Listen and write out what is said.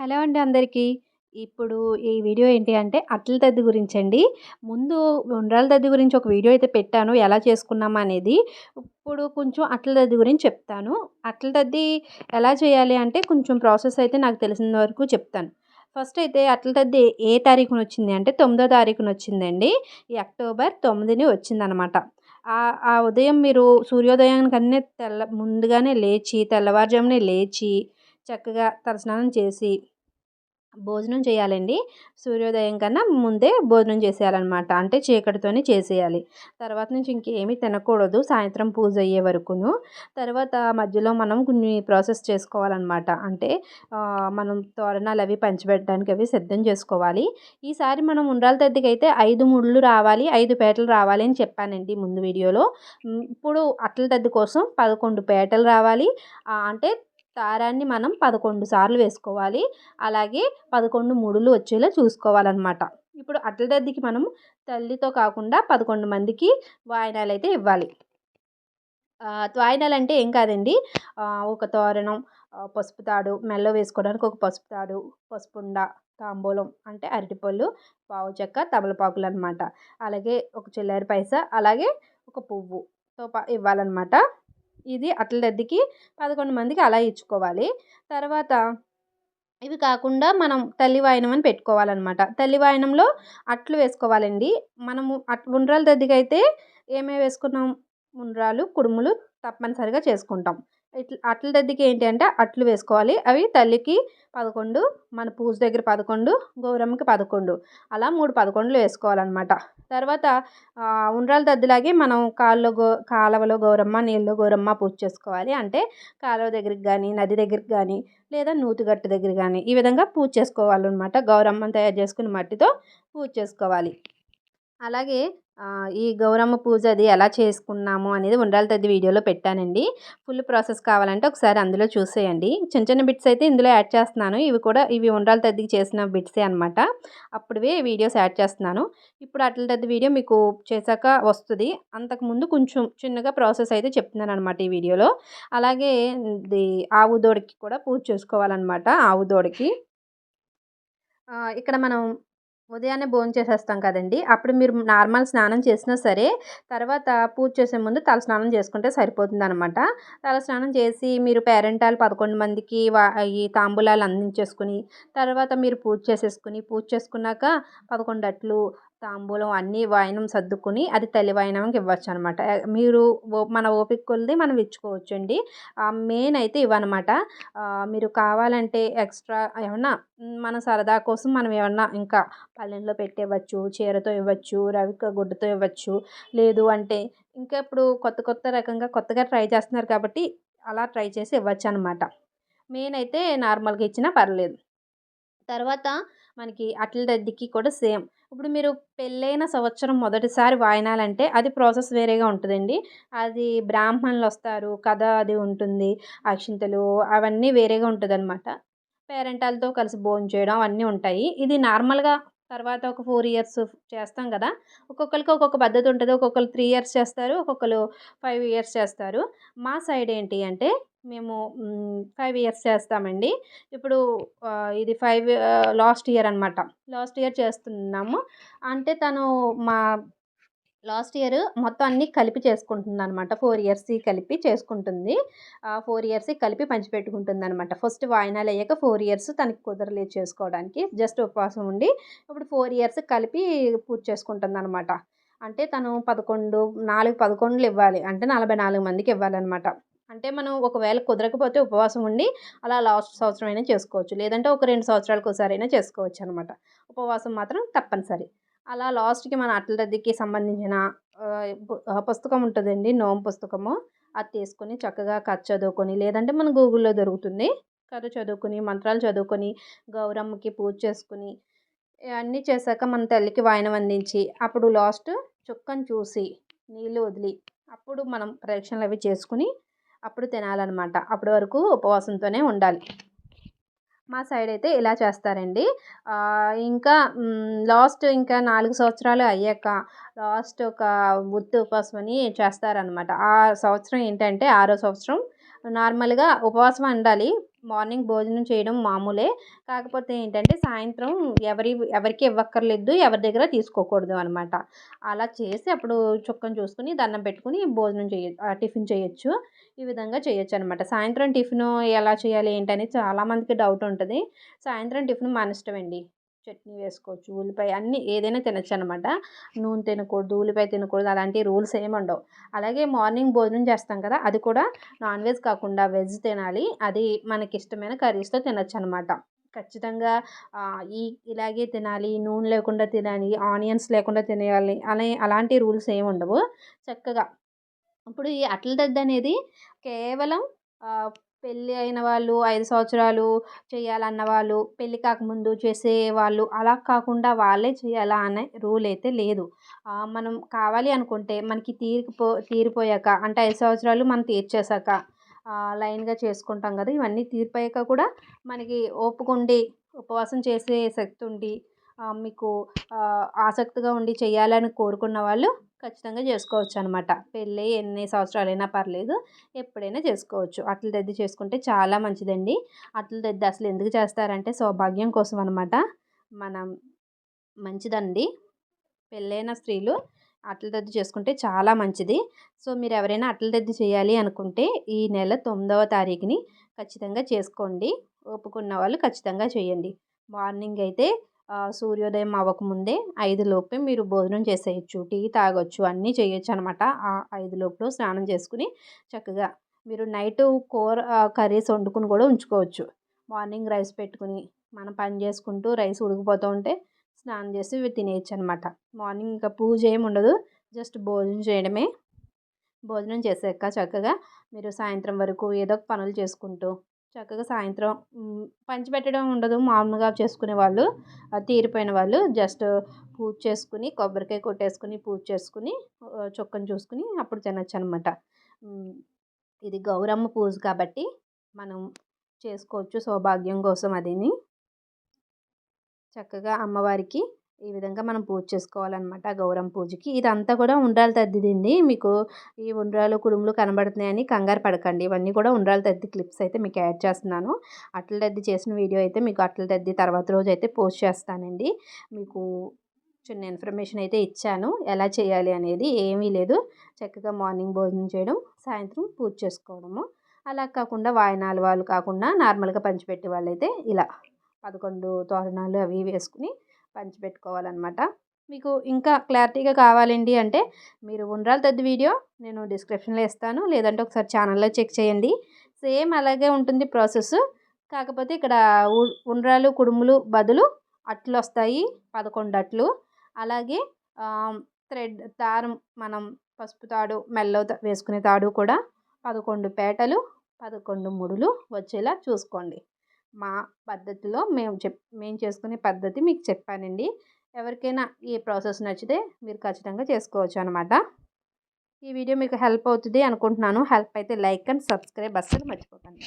Hello అండి అందరికీ. ఇప్పుడు ఈ వీడియో ఏంటి అంటే అట్ల దద్ది గురించి అండి ముందు ఉండ్రాల దద్ది గురించి ఒక వీడియో అయితే పెట్టాను. ఎలా చేసుకున్నాం అనేది. ఇప్పుడు కొంచెం అట్ల దద్ది గురించి చెప్తాను. అట్ల దద్ది ఎలా చేయాలి అంటే కొంచెం ప్రాసెస్ అయితే నాకు తెలిసిన వరకు చెప్తాను. ఫస్ట్ అయితే అట్ల దద్ది ఏ తారీఖున వచ్చింది అంటే తొమ్మిదో తారీఖున వచ్చిందండి. ఈ అక్టోబర్ తొమ్మిదిని వచ్చిందనమాట. ఆ ఉదయం మీరు సూర్యోదయానికన్నీ తెల్ల ముందుగానే లేచి తెల్లవారుజామునే లేచి చక్కగా తలస్నానం చేసి భోజనం చేయాలండి. సూర్యోదయం కన్నా ముందే భోజనం చేసేయాలన్నమాట. అంటే చీకటితోనే చేసేయాలి. తర్వాత నుంచి ఇంకేమీ తినకూడదు. సాయంత్రం పూజ అయ్యే వరకును. తర్వాత మధ్యలో మనం కొన్ని ప్రాసెస్ చేసుకోవాలన్నమాట. అంటే మనం తోరణాలు అవి పంచిపెట్టడానికి అవి సిద్ధం చేసుకోవాలి. ఈసారి మనం ఉండ్రాల తద్దికైతే అయితే ఐదు ముళ్ళు రావాలి ఐదు పేటలు రావాలి అని చెప్పానండి ముందు వీడియోలో. ఇప్పుడు అట్ల తద్ది కోసం పదకొండు పేటలు రావాలి. అంటే దారాన్ని మనం పదకొండు సార్లు వేసుకోవాలి. అలాగే పదకొండు ముడులు వచ్చేలా చూసుకోవాలన్నమాట. ఇప్పుడు అట్ల దద్దికి మనం తల్లితో కాకుండా పదకొండు మందికి వాయినాలు అయితే ఇవ్వాలి. వాయినాలు అంటే ఏం కాదండి. ఒక తోరణం పసుపు తాడు మెల్లో వేసుకోవడానికి ఒక పసుపు తాడు పసుపుండ తాంబూలం అంటే అరటిపళ్ళు పావు చెక్క తమలపాకులు అనమాట అలాగే ఒక చిల్లర పైస అలాగే ఒక పువ్వుతో ఇవ్వాలన్నమాట. ఇది అట్ల దద్దికి పదకొండు మందికి అలా ఇచ్చుకోవాలి. తర్వాత ఇవి కాకుండా మనం తల్లివాయనం అని పెట్టుకోవాలన్నమాట. తల్లి వాయనంలో అట్లు వేసుకోవాలండి. మనము అట్ ఉండ్రాల దద్దికైతే అయితే ఏమేమి వేసుకున్నాం? ఉండ్రాలు కుడుములు తప్పనిసరిగా చేసుకుంటాం. ఇట్లా అట్ల దగ్గరికి ఏంటి అంటే అట్లు వేసుకోవాలి. అవి తల్లికి పదకొండు మన పూజ దగ్గర పదకొండు గౌరమ్మకి పదకొండు. అలా మూడు పదకొండులు వేసుకోవాలన్నమాట. తర్వాత ఉండ్రాల దద్దులాగే మనం కాళ్ళలో గో కాలువలో గౌరమ్మ నీళ్ళలో గౌరమ్మ పూజ చేసుకోవాలి. అంటే కాలువ దగ్గరికి కానీ నది దగ్గరికి కానీ లేదా నూతిగట్టు దగ్గర కానీ ఈ విధంగా పూజ చేసుకోవాలన్నమాట. గౌరమ్మను తయారు చేసుకుని మట్టితో పూజ చేసుకోవాలి. అలాగే ఈ గౌరమ్మ పూజ అది ఎలా చేసుకున్నాము అనేది ఉండ్రాల తది వీడియోలో పెట్టానండి. ఫుల్ ప్రాసెస్ కావాలంటే ఒకసారి అందులో చూసేయండి. చిన్న చిన్న బిట్స్ అయితే ఇందులో యాడ్ చేస్తున్నాను. ఇవి కూడా ఇవి ఉండాలి తద్దికి చేసిన బిట్సే అనమాట అప్పుడువే వీడియోస్ యాడ్ చేస్తున్నాను. ఇప్పుడు అట్ల తద్ది వీడియో మీకు చేశాక వస్తుంది. అంతకుముందు కొంచెం చిన్నగా ప్రాసెస్ అయితే చెప్తున్నాను అనమాట ఈ వీడియోలో. అలాగే ఇది ఆవు దూడకి కూడా పూజ చేసుకోవాలన్నమాట. ఆవు దూడకి. ఇక్కడ మనం ఉదయాన్నే భోజనం చేసేస్తాం కదండి. అప్పుడు మీరు నార్మల్ స్నానం చేసినా సరే తర్వాత పూజ చేసే ముందు తల స్నానం చేసుకుంటే సరిపోతుంది అనమాట తల స్నానం చేసి మీరు పేరెంటాలు పదకొండు మందికి వా ఈ తాంబూలాలు అందించేసుకుని తర్వాత మీరు పూజ చేసేసుకుని పూజ చేసుకున్నాక పదకొండు అట్లు తాంబూలం అన్నీ వాయనం సర్దుకుని అది తల్లి ఇవ్వచ్చు అనమాట మీరు మన ఓపిక కొలిది మనం ఇచ్చుకోవచ్చు అండి మెయిన్ అయితే ఇవన్నమాట మీరు కావాలంటే ఎక్స్ట్రా ఏమన్నా మన సరదా కోసం మనం ఏమన్నా ఇంకా పల్లెల్లో పెట్టేవచ్చు చీరతో ఇవ్వచ్చు రవిక గుడ్డతో ఇవ్వచ్చు. లేదు అంటే ఇంకా ఇప్పుడు కొత్త కొత్త రకంగా కొత్తగా ట్రై చేస్తున్నారు కాబట్టి అలా ట్రై చేసి ఇవ్వచ్చు అనమాట మెయిన్ అయితే నార్మల్గా ఇచ్చినా పర్లేదు. తర్వాత మనకి అట్ల రెడ్డికి కూడా సేమ్. ఇప్పుడు మీరు పెళ్ళైన సంవత్సరం మొదటిసారి వాయినాలంటే అది ప్రాసెస్ వేరేగా ఉంటుందండి. అది బ్రాహ్మణులు వస్తారు కథ అది ఉంటుంది అక్షింతలు అవన్నీ వేరేగా ఉంటుంది అనమాట పేరెంటాలతో కలిసి భోజనం చేయడం అవన్నీ ఉంటాయి. ఇది నార్మల్గా తర్వాత ఒక ఫోర్ ఇయర్స్ చేస్తాం కదా. ఒక్కొక్కరికి ఒక్కొక్క పద్ధతి ఉంటుంది. ఒక్కొక్కరు త్రీ ఇయర్స్ చేస్తారు. ఒక్కొక్కరు ఫైవ్ ఇయర్స్ చేస్తారు. మా సైడ్ ఏంటి అంటే మేము ఫైవ్ ఇయర్స్ చేస్తామండి. ఇప్పుడు ఇది ఫైవ్ లాస్ట్ ఇయర్ అనమాట లాస్ట్ ఇయర్ చేస్తున్నాము. అంటే తను మా లాస్ట్ ఇయర్ మొత్తం అన్నీ కలిపి చేసుకుంటుంది అనమాట ఫోర్ ఇయర్స్ కలిపి చేసుకుంటుంది. ఫోర్ ఇయర్స్ కలిపి పంచిపెట్టుకుంటుంది అనమాట ఫస్ట్ వాయినాలు అయ్యాక ఫోర్ ఇయర్స్ తనకి కుదరలేదు చేసుకోవడానికి. జస్ట్ ఉపవాసం ఉండి ఇప్పుడు ఫోర్ ఇయర్స్ కలిపి పూజ చేసుకుంటుంది అనమాట అంటే తను పదకొండు నాలుగు పదకొండులు ఇవ్వాలి. అంటే నలభై నాలుగు మందికి ఇవ్వాలన్నమాట. అంటే మనం ఒకవేళ కుదరకపోతే ఉపవాసం ఉండి అలా లాస్ట్ సంవత్సరం అయినా చేసుకోవచ్చు. లేదంటే ఒక రెండు సంవత్సరాలకు ఒకసారి అయినా చేసుకోవచ్చు అనమాట ఉపవాసం మాత్రం తప్పనిసరి. అలా లాస్ట్కి మన అట్ల సంబంధించిన పుస్తకం ఉంటుందండి నోమ్ పుస్తకము. అది తీసుకొని చక్కగా కథ చదువుకొని లేదంటే మన గూగుల్లో దొరుకుతుంది. కథ చదువుకొని మంత్రాలు చదువుకొని గౌరమ్మకి పూజ చేసుకుని అన్నీ చేశాక మన తల్లికి వాయనం అందించి అప్పుడు లాస్ట్ చుక్కను చూసి నీళ్ళు వదిలి అప్పుడు మనం ప్రదక్షిణలు అవి చేసుకుని అప్పుడు తినాలన్నమాట. అప్పటి వరకు ఉపవాసంతోనే ఉండాలి. మా సైడ్ అయితే ఇలా చేస్తారండి. ఇంకా లాస్ట్ ఇంకా నాలుగు సంవత్సరాలు అయ్యాక లాస్ట్ ఒక గుర్తు ఉపవాసం అని చేస్తారనమాట ఆ సంవత్సరం ఏంటంటే ఆరో సంవత్సరం. నార్మల్గా ఉపవాసం ఉండాలి మార్నింగ్ భోజనం చేయడం మామూలే. కాకపోతే ఏంటంటే సాయంత్రం ఎవరి ఎవరికి ఇవ్వక్కర్లేదు ఎవరి దగ్గర తీసుకోకూడదు అనమాట. అలా చేసి అప్పుడు చుక్కను చూసుకుని దండం పెట్టుకుని భోజనం చేయ టిఫిన్ చేయొచ్చు. ఈ విధంగా చేయొచ్చు అనమాట. సాయంత్రం టిఫిన్ ఎలా చేయాలి ఏంటని చాలామందికి డౌట్ ఉంటుంది. సాయంత్రం టిఫిన్ మన ఇష్టం అండి. చట్నీ వేసుకోవచ్చు ఉల్లిపాయ అన్నీ ఏదైనా తినచ్చు అనమాట నూనె తినకూడదు ఉల్లిపాయ తినకూడదు అలాంటి రూల్స్ ఏమి ఉండవు. అలాగే మార్నింగ్ భోజనం చేస్తాం కదా అది కూడా నాన్ వెజ్ కాకుండా వెజ్ తినాలి. అది మనకి ఇష్టమైన కర్రీస్తో తినచ్చు అనమాట ఖచ్చితంగా ఈ ఇలాగే తినాలి నూనె లేకుండా తినాలి ఆనియన్స్ లేకుండా తినేయాలి అనే అలాంటి రూల్స్ ఏమి ఉండవు. చక్కగా. ఇప్పుడు ఈ అట్ల దద్ద అనేది కేవలం పెళ్ళి అయిన వాళ్ళు ఐదు సంవత్సరాలు చేయాలన్న వాళ్ళు పెళ్ళి కాకముందు చేసే వాళ్ళు అలా కాకుండా వాళ్ళే చేయాలా అనే రూల్ అయితే లేదు. మనం కావాలి అనుకుంటే మనకి తీరిపో తీరిపోయాక అంటే ఐదు సంవత్సరాలు మనం తీర్చేశాక లైన్గా చేసుకుంటాం కదా ఇవన్నీ తీరిపోయాక కూడా మనకి ఓపిక ఉండి ఉపవాసం చేసే శక్తి ఉండి మీకు ఆసక్తిగా ఉండి చేయాలని కోరుకున్న వాళ్ళు ఖచ్చితంగా చేసుకోవచ్చు అనమాట పెళ్ళి ఎన్ని సంవత్సరాలైనా పర్లేదు ఎప్పుడైనా చేసుకోవచ్చు. అట్ల దద్ది చేసుకుంటే చాలా మంచిదండి. అట్ల దద్ది అసలు ఎందుకు చేస్తారంటే సౌభాగ్యం కోసం అనమాట మనం మంచిదండి. పెళ్ళైన స్త్రీలు అట్ల దద్ది చేసుకుంటే చాలా మంచిది. సో మీరు ఎవరైనా అట్ల దద్ది చేయాలి అనుకుంటే ఈ నెల తొమ్మిదవ తారీఖుని ఖచ్చితంగా చేసుకోండి. ఒప్పుకున్న వాళ్ళు ఖచ్చితంగా చేయండి. మార్నింగ్ అయితే సూర్యోదయం అవ్వకముందే ఐదు లోపే మీరు భోజనం చేసేయచ్చు టీ తాగొచ్చు అన్నీ చేయొచ్చు అనమాట ఆ ఐదు స్నానం చేసుకుని చక్కగా మీరు నైట్ కూర కర్రీస్ వండుకుని కూడా ఉంచుకోవచ్చు. మార్నింగ్ రైస్ పెట్టుకుని మనం పని చేసుకుంటూ రైస్ ఉడికిపోతూ ఉంటే స్నానం చేసి తినేయచ్చు అనమాట మార్నింగ్ ఇంకా పూజ ఏమి ఉండదు జస్ట్ భోజనం చేయడమే. భోజనం చేసాక చక్కగా మీరు సాయంత్రం వరకు ఏదో ఒక పనులు చేసుకుంటూ చక్కగా సాయంత్రం పంచిపెట్టడం ఉండదు. మామూలుగా చేసుకునే వాళ్ళు తీరిపోయిన వాళ్ళు జస్ట్ పూజ చేసుకుని కొబ్బరికాయ కొట్టేసుకుని పూజ చేసుకుని చుక్కను చూసుకుని అప్పుడు తినచ్చు అనమాట ఇది గౌరమ్మ పూజ కాబట్టి మనం చేసుకోవచ్చు సౌభాగ్యం కోసం అదిని. చక్కగా అమ్మవారికి ఈ విధంగా మనం పూజ చేసుకోవాలన్నమాట గౌరం పూజకి. ఇదంతా కూడా ఉండ్రాలు తద్దిదండి. మీకు ఈ ఉండ్రాలు కుడుములు కనబడుతున్నాయని కంగారు పడకండి. ఇవన్నీ కూడా ఉండ్రాలు తద్ది క్లిప్స్ అయితే మీకు యాడ్ చేస్తున్నాను. అట్ల దద్ది చేసిన వీడియో అయితే మీకు అట్ల తద్ది తర్వాత రోజు అయితే పోస్ట్ చేస్తానండి. మీకు చిన్న ఇన్ఫర్మేషన్ అయితే ఇచ్చాను. ఎలా చేయాలి అనేది ఏమీ లేదు. చక్కగా మార్నింగ్ భోజనం చేయడం సాయంత్రం పూజ చేసుకోవడము. అలా కాకుండా వాయనాలు వాళ్ళు కాకుండా నార్మల్గా పంచిపెట్టే వాళ్ళైతే ఇలా పదకొండు తోరణాలు అవి వేసుకుని పంచిపెట్టుకోవాలన్నమాట. మీకు ఇంకా క్లారిటీగా కావాలండి అంటే మీరు ఉండ్రాల తద్ది వీడియో నేను డిస్క్రిప్షన్లో ఇస్తాను. లేదంటే ఒకసారి ఛానల్లో చెక్ చేయండి. సేమ్ అలాగే ఉంటుంది ప్రాసెస్ కాకపోతే ఇక్కడ ఉండ్రాలు కుడుములు బదులు అట్లు వస్తాయి. పదకొండు అట్లు. అలాగే థ్రెడ్ దారం మనం పసుపు తాడు మెల్లో వేసుకునే తాడు కూడా పదకొండు పేటలు పదకొండు ముడులు వచ్చేలా చూసుకోండి. మా పద్ధతిలో మేము చెప్ మేము చేసుకునే పద్ధతి మీకు చెప్పానండి. ఎవరికైనా ఈ ప్రాసెస్ నచ్చితే మీరు ఖచ్చితంగా చేసుకోవచ్చు అనమాట ఈ వీడియో మీకు హెల్ప్ అవుతుంది అనుకుంటున్నాను. హెల్ప్ అయితే లైక్ అండ్ సబ్స్క్రైబ్ అస్సలు మర్చిపోకండి.